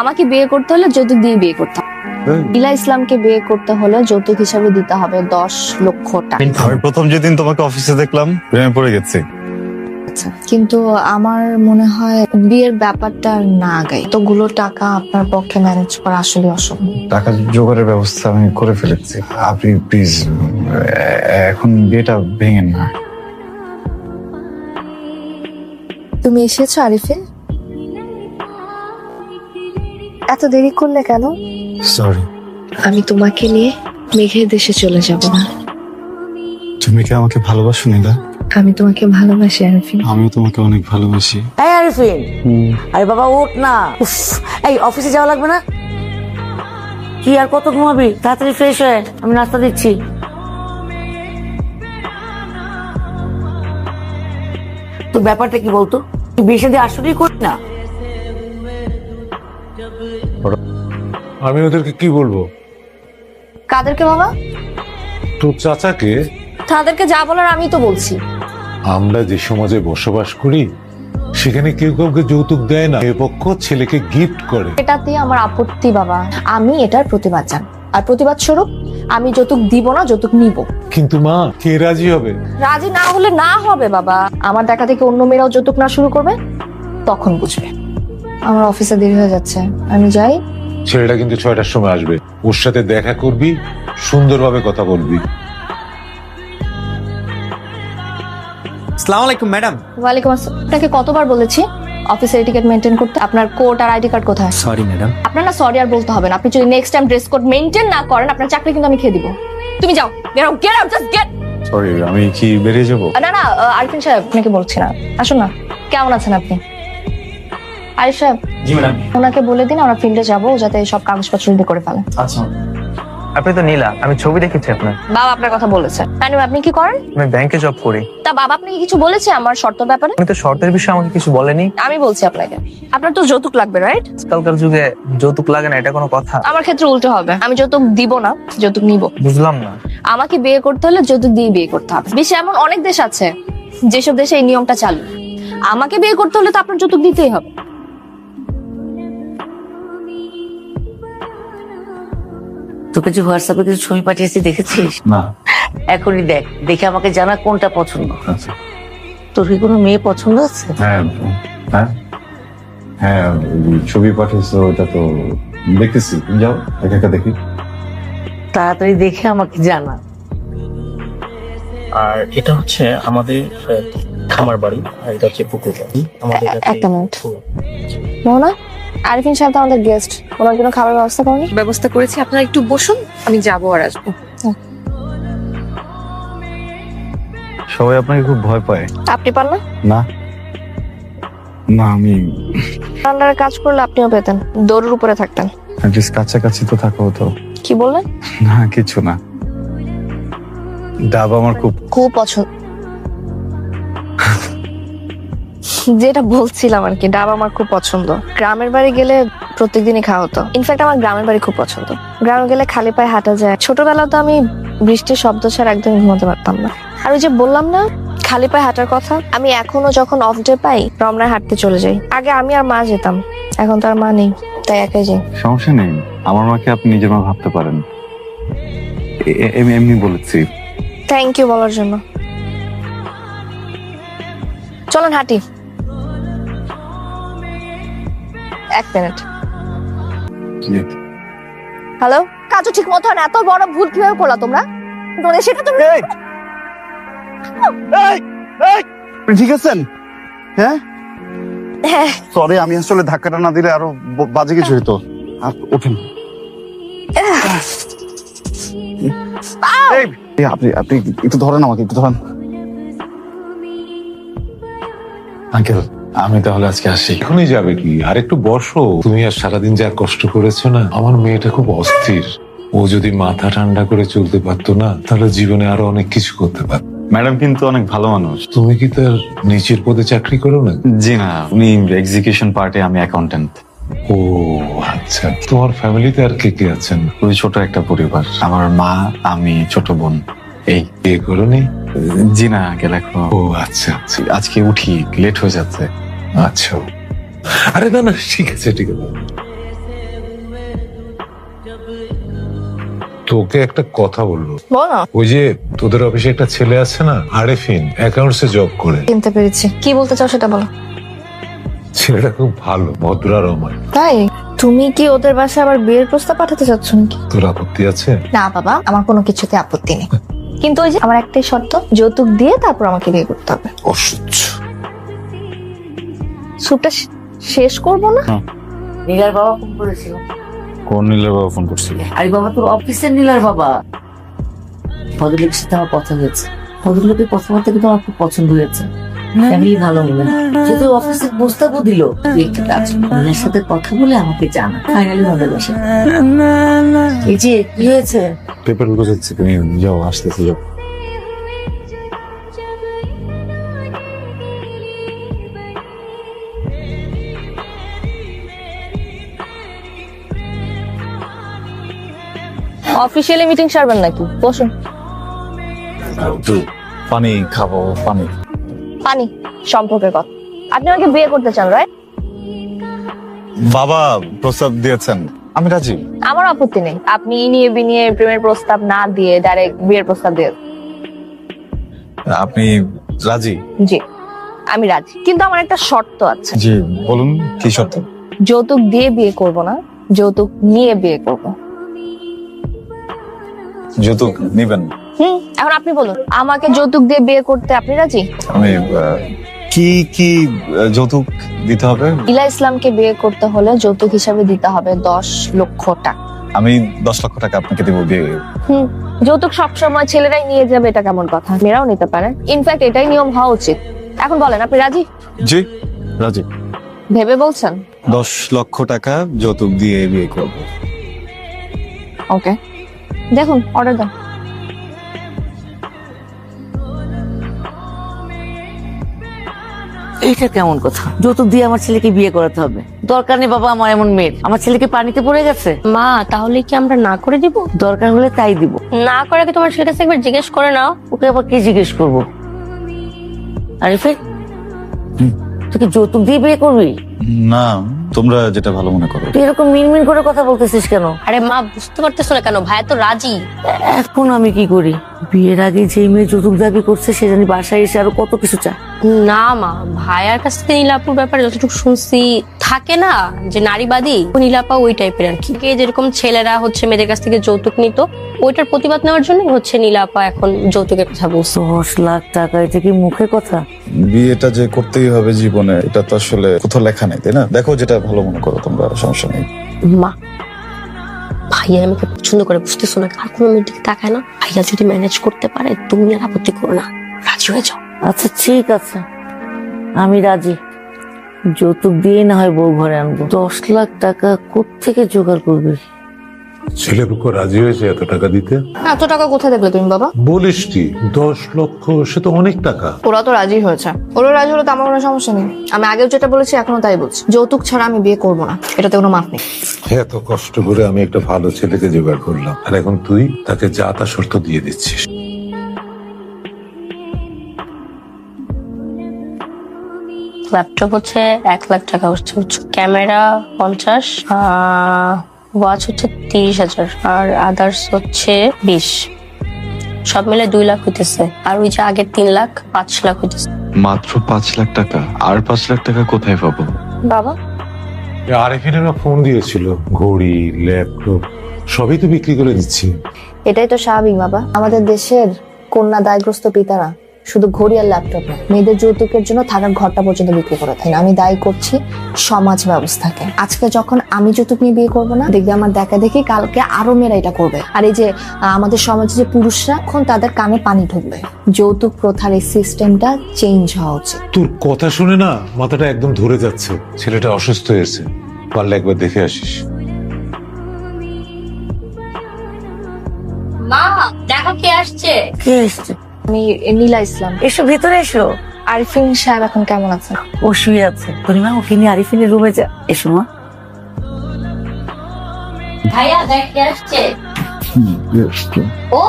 আমাকে বিয়ে করতে হলে যৌতুক দিয়ে বিয়ে করতে হবে। ইলা ইসলামকে বিয়ে করতে হলে যৌতুক হিসাবে দিতে হবে দশ লক্ষ টাকা। আমি প্রথম যেদিন তোমাকে অফিসে দেখলাম প্রেমে পড়ে গেছি। কিন্তু আমার মনে হয় বিয়ের ব্যাপারটা না গাই টাকা আপনার পক্ষে ম্যানেজ করা আসলে অসম্ভব। টাকা জোগাড়ের ব্যবস্থা আমি করে ফেলেছি। আপনি প্লিজ এখন বিয়েটা ভেঙেন না। তুমি এসেছ আরিফে? এত দেরি করলে কেন? সরি আমি তোমাকে নিয়ে মেঘের দেশে চলে যাব না। তুমি কি আমাকে ভালোবাসো নীলা? আমি তোমাকে ভালোবাসি আরিফিন। আমিও তোমাকে অনেক ভালোবাসি। এই আরিফিন! আরে বাবা ওঠ না। উফ, এই অফিসে যাওয়া লাগবে না? কি আর কত ঘুমাবি? তাড়াতাড়ি ফ্রেশ হয়ে আমি নাস্তা দিচ্ছি। তো ব্যাপারটা কি বলতো? তুই বিয়ে শাদী আসলেই করি না। আমি ওদেরকে কি বলব? কাদেরকে বাবা তোর চাচাকে? তাদেরকে যা বলার আমি তো বলছি। আমরা যে সমাজে বসবাস করি সেখানে কেউ কাউকে যৌতুক দেয় না। এ পক্ষ ছেলেকে গিফট করে। এটাতে আমার আপত্তি বাবা। আমি এটার প্রতিবাদ জান। আর প্রতিবাদ স্বরূপ আমি যৌতুক দিব না যৌতুক নিব। কিন্তু মা কে রাজি হবে? রাজি না হলে না হবে বাবা। আমার দেখা থেকে অন্য মেয়েরাও যৌতুক না শুরু করবে তখন বুঝবে। আমার অফিসে দেরি হয়ে যাচ্ছে। আমি যাই। ছেলেটা কিন্তু ছয়টার সময় আসবে। ওর সাথে দেখা করবি সুন্দরভাবে কথা বলবি। সালাম আলাইকুম ম্যাডাম। ওয়ালাইকুম আসসালাম। আপনাকে কতবার বলেছি অফিসের টিকেট মেনটেন করতে? আপনার কোড আর আইডি কার্ড কোথায়? Sorry madam. আপনার না সরি আর বলতে হবে না। আপনি যদি next time dress code maintain না করেন আপনার চাকরি কিন্তু আমি খেয়ে দিব। তুমি যাও। বের হও get out just get sorry আমি কি বেরিয়ে যাব? না না আরিফিন সাহেব আপনাকে বলছি না। আসুন না। কেমন আছেন আপনি? সাহেব জি ম্যাডাম। ওনাকে বলে দিন আমরা ফিল্ডে যাব যাতে সব কাগজপত্র রেডি করে ফেলেন আচ্ছা। আপনি তো নীলা আমি ছবি দেখেছি আপনার। বাবা আপনার কথা বলেছে। Anyway, আপনি কি করেন? আমি ব্যাংকে জব করি। তা বাবা আপনাকে কিছু বলেছে আমার শর্ত ব্যাপারে? আমি তো শর্তের বিষয়ে আমাকে কিছু বলেনি। আমি বলছি আপনাকে। আপনার তো যৌতুক লাগবে রাইট আজকালকার যুগে যৌতুক লাগে না এটা কোনো কথা। আমার ক্ষেত্রে উল্টো হবে। আমি যৌতুক দিব না যৌতুক নিব। বুঝলাম না। আমাকে বিয়ে করতে হলে যৌতুক দিয়ে বিয়ে করতে হবে। বিশ্বে এমন অনেক দেশ আছে যেসব দেশে এই নিয়মটা চালু। আমাকে বিয়ে করতে হলে তো আপনার যৌতুক দিতেই হবে। তোকে যে হোয়াটসঅ্যাপে কিছু ছবি পাঠিয়েছি দেখেছিস? না। এখনই দেখ দেখে আমাকে জানা কোনটা পছন্দ। আচ্ছা। তোর কি কোনো মেয়ে পছন্দ আছে? হ্যাঁ হ্যাঁ। হ্যাঁ ছবি পাঠিয়েছো ওটা তো দেখতেছি। যাও একা একা দেখি। তাড়াতাড়ি দেখে আমাকে জানা। আর এটা হচ্ছে আমাদের আহ, খামার বাড়ি আর এটা হচ্ছে পুকুর বাড়ি। আমাদের কাছে- একটা মিনিট। মোহনা আরিফিন সাহেব তো আমাদের গেস্ট ওনার জন্য খাবার ব্যবস্থা করেনি ব্যবস্থা করেছি আপনারা একটু বসুন আমি যাব আর আসব। সবাই আপনাকে খুব ভয় পায়। আপনি পান না? না। না আমি আন্ডারে কাজ করলে আপনিও পেতেন দৌড়ের উপরে থাকতেন। অ্যাটলিস্ট কাছাকাছি তো থাকা হতো। কি বললেন? না কিছু না। ডাব আমার খুব খুব পছন্দ যেটা বলছিলাম আর কি ডাব আমার খুব পছন্দ। গ্রামের বাড়ি গেলে প্রত্যেকদিনই খাওয়া হতো। ইনফ্যাক্ট আমার গ্রামের বাড়ি খুব পছন্দ। গ্রামে গেলে খালি পায়ে হাঁটা যায়। ছোটবেলা তো আমি বৃষ্টির শব্দ ছাড়া একদম ঘুমাতে পারতাম না। আর ওই যে বললাম না খালি পায়ে হাঁটার কথা আমি এখনও যখন অফ ডে পাই রমনায় হাঁটতে চলে যাই। আগে আমি আর মা যেতাম এখন তো আর মা নেই তাই একাই যাই। সমস্যা নেই। আমার মাকে আপনি নিজের মা ভাবতে পারেন। এমনি বলেছি। থ্যাংক ইউ বলার জন্য। চলেন হাঁটি। এক মিনিট। হ্যালো? কাজও ঠিক মতো না এত বড় ভুল কীভাবে করলা তোমরা? তোমরা সেটা তুমি ঠিক আছেন? হ্যাঁ? হ্যাঁ। সরি আমি আসলে ধাক্কাটা না দিলে আরও বাজে কিছু হতো আর ওঠেন আপনি আপনি একটু ধরেন আমাকে একটু ধরেন। আঙ্কেল আমি তাহলে আজকে আসি। এখনই যাবে কি? আর একটু বসো। তুমি আর সারাদিন যা কষ্ট করেছ না আমার মেয়েটা খুব অস্থির। ও যদি মাথা ঠান্ডা করে চলতে পারতো না তাহলে জীবনে আরও অনেক কিছু করতে পারত। ম্যাডাম কিন্তু অনেক ভালো মানুষ। তুমি কি তার নিচের পদে চাকরি করো না? জি না উনি এক্সিকিউশন পার্টে আমি অ্যাকাউন্টেন্ট ও আচ্ছা। তোমার ফ্যামিলিতে আর কে কে আছেন? খুবই ছোট একটা পরিবার। আমার মা আমি ছোট বোন। এই। বিয়ে করোনি? জি না আঙ্কেল এখন ও আচ্ছা আচ্ছা। আজকে উঠি লেট হয়ে যাচ্ছে। আচ্ছা। আরে না না ঠিক আছে ঠিক আছে। তোকে একটা কথা বলল বল। ওই যে তোদের অফিসে একটা ছেলে আছে না আরেফিন অ্যাকাউন্টসে জব করে। চিনতে পেরেছি। কি বলতে চাও সেটা বলো। ছেলেটা খুব ভালো ভদ্র আর অমায় তাই? তুমি কি ওদের বাসায় আবার বিয়ের প্রস্তাব পাঠাতে চাচ্ছ নাকি? তোর আপত্তি আছে? না বাবা আমার কোনো কিছুতে আপত্তি নেই। কিন্তু ওই যে আমার একটাই শর্ত যৌতুক দিয়ে তারপর আমাকে বিয়ে করতে হবে। অসহ্য। স্যুপটা শেষ করব না? নীলার বাবা ফোন করেছিল। কোন নীলের বাবা ফোন করছিল? আরে বাবা তোর অফিসের নীলার বাবা। ভদ্রলোকের সাথে আমার কথা হয়েছে। ভদ্রলোকের কথাবার্তা কিন্তু আমার খুব পছন্দ হয়েছে। ফ্যামিলি ভালো মনে যেহেতু অফিসের প্রস্তাবও দিল একটা কাজ নীলার সাথে কথা বলে আমাকে জানা ফাইনালি ভালোবাসে এই যে কি হয়েছে? পেপার গোছাচ্ছি তুমি যাও আসতেছি যাও। অফিসিয়ালি মিটিং সারবেন নাকি? বসুন। পানি খাব পানি। পানি সম্পর্কের কথা। আপনি আমাকে বিয়ে করতে চান রাইট বাবা প্রস্তাব দিয়েছেন। আমি রাজি। আমার আপত্তি নেই। আপনি নিয়ে বিনিয়ে প্রেমের প্রস্তাব না দিয়ে ডাইরেক্ট বিয়ের প্রস্তাব দিয়ে আপনি রাজি? জি আমি রাজি। কিন্তু আমার একটা শর্ত আছে। জি বলুন কি শর্ত? যৌতুক দিয়ে বিয়ে করব না যৌতুক নিয়ে বিয়ে করব। যৌতুক নিবেন হুম এখন আপনি বলুন আমাকে যৌতুক দিয়ে বিয়ে করতে আপনি রাজি? আমি কি কি যৌতুক দিতে হবে? ইলা ইসলামকে বিয়ে করতে হলে যৌতুক হিসাবে দিতে হবে দশ লক্ষ টাকা। আমি দশ লক্ষ টাকা আপনাকে দেবো দিয়ে হুম যৌতুক সবসময় ছেলেরাই নিয়ে যাবে এটা কেমন কথা? মেয়েরাও নিতে পারেন ইনফ্যাক্ট এটাই নিয়ম হওয়া উচিত। এখন বলেন আপনি রাজি? জি রাজি। ভেবে বলছেন? দশ লক্ষ টাকা যৌতুক দিয়ে বিয়ে করব। ওকে দেখুন অর্ডার দেন এইটা কেমন কথা? যৌতুক দিয়ে আমার ছেলেকে বিয়ে করাতে হবে। দরকার নেই বাবা আমার এমন মেয়ের। আমার ছেলেকে পানিতে পড়ে গেছে। মা তাহলে কি আমরা না করে দিব? দরকার হলে তাই দিব। না করে কি তোমার ছেলের কাছে একবার জিজ্ঞেস করে নাও। ওকে আবার কি জিজ্ঞেস করব? আরিফে? তুই কি যৌতুক দিয়ে বিয়ে করবি? না তোমরা যেটা ভালো মনে করো। তুই এরকম মিনমিন করে কথা বলতেছিস কেন? আরে মা বুঝতে পারতেছো না কেন ভাইয়া তো রাজি। এখন আমি কি করি? বিয়ের আগে যে মেয়ে যৌতুক দাবি করছে সে জানি বাসায় এসে আরও কত কিছু চায়। না মা ভাইয়ার কাছ থেকে নীলাপুর ব্যাপারে যতটুকু শুনছি থাকে না যে নারীবাদী ও নীলাপা ওই টাইপের আর কি। যেরকম ছেলেরা হচ্ছে মেয়েদের কাছ থেকে যৌতুক নিত ওইটার প্রতিবাদ নেওয়ার জন্য হচ্ছে নীলাপা এখন যৌতুকের কথা বলছে। দশ লাখ টাকা এটা কি মুখে কথা? বিয়েটা যে করতেই হবে জীবনে এটা তো আসলে কোথাও লেখা নেই তাই না? দেখো যেটা ভালো মনে করো তোমরা সমস্যা নেই। মা ভাইয়া আমাকে পছন্দ করে বুঝতেছো না? আর কোনো মেয়ের দিকে তাকায় না? ভাইয়া যদি ম্যানেজ করতে পারে তুমি আর আপত্তি করো না। রাজি হয়ে যাও। আচ্ছা ঠিক আছে। আমি রাজি। যৌতুক দিয়ে না হয় বউ ঘরে আনব। দশ লাখ টাকা থেকে জোগাড় করবি? ছেলে পক্ষ রাজি হয়েছে এত টাকা দিতে? এত টাকা কোথায় দেখলে তুমি বাবা? বলিস কি দশ লক্ষ সে তো অনেক টাকা। ওরা তো রাজি হয়েছে। ওরা রাজি হলে তো আমার কোনো সমস্যা নেই। আমি আগেও যেটা বলেছি এখনও তাই বলছি। যৌতুক ছাড়া আমি বিয়ে করব না। এটাতে কোনো মাপ নেই। এত কষ্ট করে আমি একটা ভালো ছেলেকে জোগাড় করলাম। আর এখন তুই তাকে যা তা শর্ত দিয়ে দিচ্ছিস। ল্যাপটপ হচ্ছে এক লাখ টাকা হচ্ছে ক্যামেরা পঞ্চাশ ওয়াচ হচ্ছে তিরিশ হাজার আর আদার্স হচ্ছে বিশ। সব মিলে দুই লাখ হইতেছে। আর ওই যে আগের তিন লাখ পাঁচ লাখ হইতেছে। মাত্র পাঁচ লাখ টাকা। আর পাঁচ লাখ টাকা কোথায় পাবো? বাবা? আরেফিনেরা ফোন দিয়েছিল ঘড়ি ল্যাপটপ সবই তো বিক্রি করে দিচ্ছি। এটাই তো স্বাভাবিক বাবা। আমাদের দেশের কন্যা দায়গ্রস্ত পিতারা শুধু ঘড়ি আর ল্যাপটপ না মেয়েদের যৌতুকের জন্য থাকার ঘরটা পর্যন্ত বিক্রি করে থাকেন আমি দায়ী করছি সমাজ ব্যবস্থাকে। আজকে যখন আমি যৌতুক নিয়ে বিয়ে করব না দেখবে আমার দেখা দেখি কালকে আরও মেয়েরা এটা করবে। আর এই যে আমাদের সমাজে যে পুরুষরা এখন তাদের কানে পানি ঢুকবে। যৌতুক প্রথার এই সিস্টেমটা চেঞ্জ হওয়া উচিত। তোর কথা শুনে না মাথাটা একদম ধরে যাচ্ছে। ছেলেটা অসুস্থ হয়েছে। পারলে একবার দেখে আসিস। মা দেখো কে আসছে। কে এসছে? আমি নীলা ইসলাম। এসো ভেতরে এসো। আরিফিন সাহেব এখন কেমন আছেন ও শুয়ে আছে। পরিমা ওকে নিয়ে আরিফিনের রুমে যা। এসো মা। ভাইয়া দেখ কে আসছে? ও?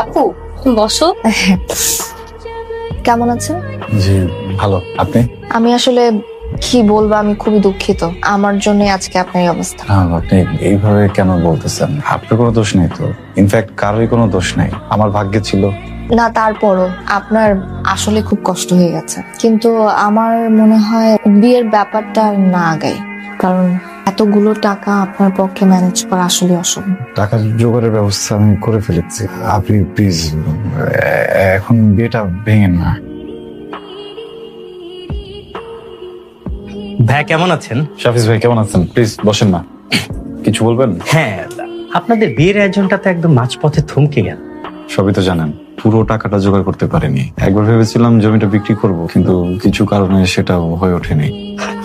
আপু বসো। কেমন আছেন? জি ভালো। আপনি? আমি আসলে কি বলব আমি খুবই দুঃখিত। আমার জন্য আজকে আপনার এই অবস্থা। আপনি এইভাবে কেন বলতেছেন? আপনার কোনো দোষ নেই তো? ইনফ্যাক্ট কারোরই কোনো দোষ নাই। আমার ভাগ্যে ছিল। না তারপরও আপনার আসলে খুব কষ্ট হয়ে গেছে। কিন্তু আমার মনে হয় বিয়ের ব্যাপারটা না আগাই কারণ এতগুলো টাকা আপনার পক্ষে ম্যানেজ করা আসলে অসম্ভব। টাকা জোগাড়ের ব্যবস্থা আমি করে ফেলেছি। আপনি প্লিজ এখন বিয়েটা ভেঙেন না। ভাই কেমন আছেন? শাফিজ ভাই কেমন আছেন? প্লিজ বসেন না। কিছু বলবেন? হ্যাঁ আপনাদের বিয়ের আয়োজনটা তো একদম মাঝপথে থমকে গেল। সবই তো জানেন পুরো টাকাটা জোগাড় করতে পারেনি। একবার ভেবেছিলাম জমিটা বিক্রি করব কিন্তু কিছু কারণে সেটা হয়ে ওঠেনি।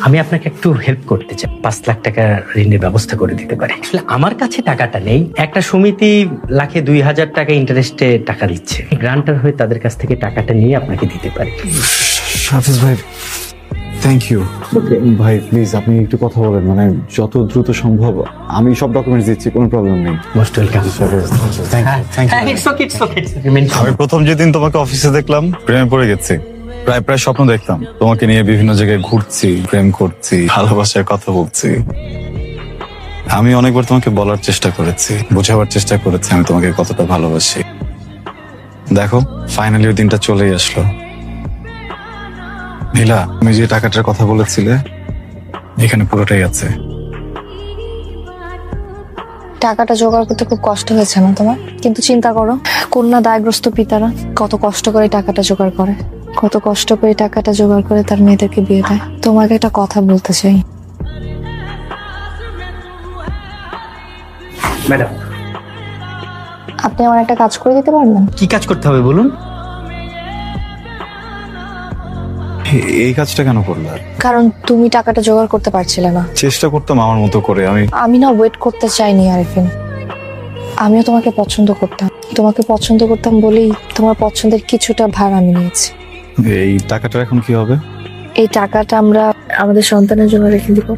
আমি আপনাকে একটু হেল্প করতে চাই। পাঁচ লাখ টাকা ঋণের ব্যবস্থা করে দিতে পারি। আসলে আমার কাছে টাকাটা নেই। একটা সমিতি লাখে দুই হাজার টাকা ইন্টারেস্টে টাকা দিচ্ছে। গ্রান্টার হয়ে তাদের কাছ থেকে টাকাটা নিয়ে আপনাকে দিতে পারি। হাফিজ ভাই থ্যাংক ইউ ভাই প্লিজ আপনি একটু কথা বলেন। মানে যত দ্রুত সম্ভব আমি সব ডকুমেন্টস দিচ্ছি কোনো প্রবলেম নেই। মোস্ট ওয়েলকাম থ্যাংক ইউ আমি প্রথম যেদিন তোমাকে অফিসে দেখলাম প্রেমে পড়ে গেছি। প্রায় প্রায় স্বপ্ন দেখতাম। তোমাকে নিয়ে বিভিন্ন জায়গায় ঘুরছি প্রেম করছি ভালোবাসার কথা বলছি। আমি অনেকবার তোমাকে বলার চেষ্টা করেছি বোঝাবার চেষ্টা করেছি আমি তোমাকে কতটা ভালোবাসি। দেখো ফাইনালি ওই দিনটা চলেই আসলো। নীলা তুমি যে টাকাটার কথা বলেছিলে এখানে পুরোটাই আছে। টাকাটা জোগাড় করতে খুব কষ্ট হয়েছে না তোমার? কিন্তু চিন্তা করো কন্যা দায়গ্রস্ত পিতারা কত কষ্ট করে টাকাটা জোগাড় করে। কত কষ্ট করে টাকাটা জোগাড় করে তার মেয়েদেরকে বিয়ে দেয়। তোমাকে একটা কথা বলতে চাই। ম্যাডাম। আপনি আমার একটা কাজ করে দিতে পারবেন? কি কাজ করতে হবে বলুন? এই কাজটা কেন করলে? কারণ তুমি টাকাটা জোগাড় করতে পারছিলে না। চেষ্টা করতাম আমার মতো করে আমি আমি না ওয়েট করতে চাইনি আরিফিন। আমিও তোমাকে পছন্দ করতাম। তোমাকে পছন্দ করতাম বলেই তোমার পছন্দের কিছুটা ভার আমি নিয়েছি। এই টাকাটা এখন কি হবে? এই টাকাটা আমরা আমাদের সন্তানের জন্য রেখে দিব।